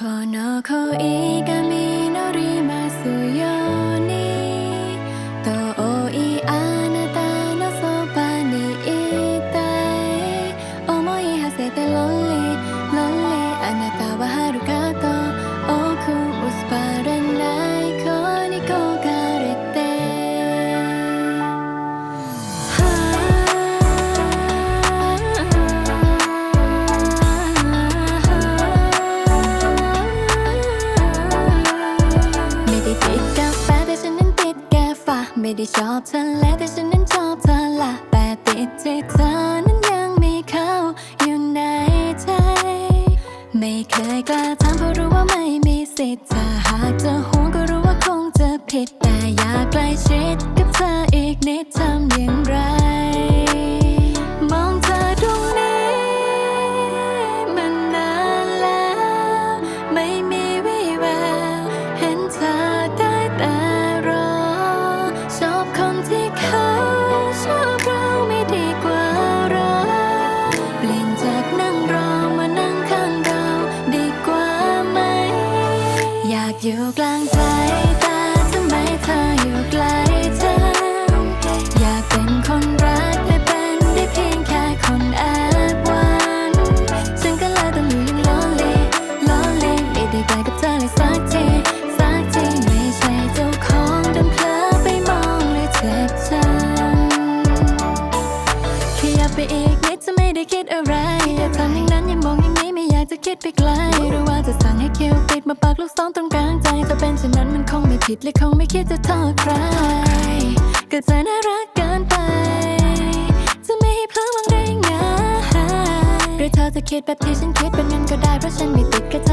この恋が実りますように。遠いあなたのそばにいたい。思い馳せてロンリーロンリーあなたは遥かと奥薄ばれ ไม่ได้ชอบเธอแลแต่ฉันนั้นชอบเธอละแต่ติดที่เธอนั้นยังมีเขาอยู่ในใจ ไม่เคยกล้าถามเพราะรู้ว่าไม่มีสิทธิ์ถ้าหากจะห่วงก็รู้ว่าคงจะผิดแต่อยากใกล้ชิดกับเธออีกนิดทำอย่างไร อยู่กลางใจแต่ทำไมเธออยู่ไกลจังอยากเป็นคนรักแต่เป็นได้เพียงแค่คนแอบหวันฉันก็เลยต้องอยู่อยัง lonely lonely ไม่ได้ไปกับเธอเลยสักทีสักทีไม่ใช่เจ้าของดันเพลอไปมองเลยเจ็บจังขยับไปอีกนิดจะไม่ได้คิดอะไร คิดไปไกลหรือว่าจะสั่งให้คิวปิดมาปักลูกซองตรงกลางใจถ้าเป็นเช่นนั้นมันคงไม่ผิดและคงไม่คิดจะทอดใครก็จะน่ารักเกินไป จะไม่ให้เพลอวางได้ไงหรือเธอจะคิดแบบที่ฉันคิดเป็นเงินก็ได้เพราะฉันไม่ติดกับเธ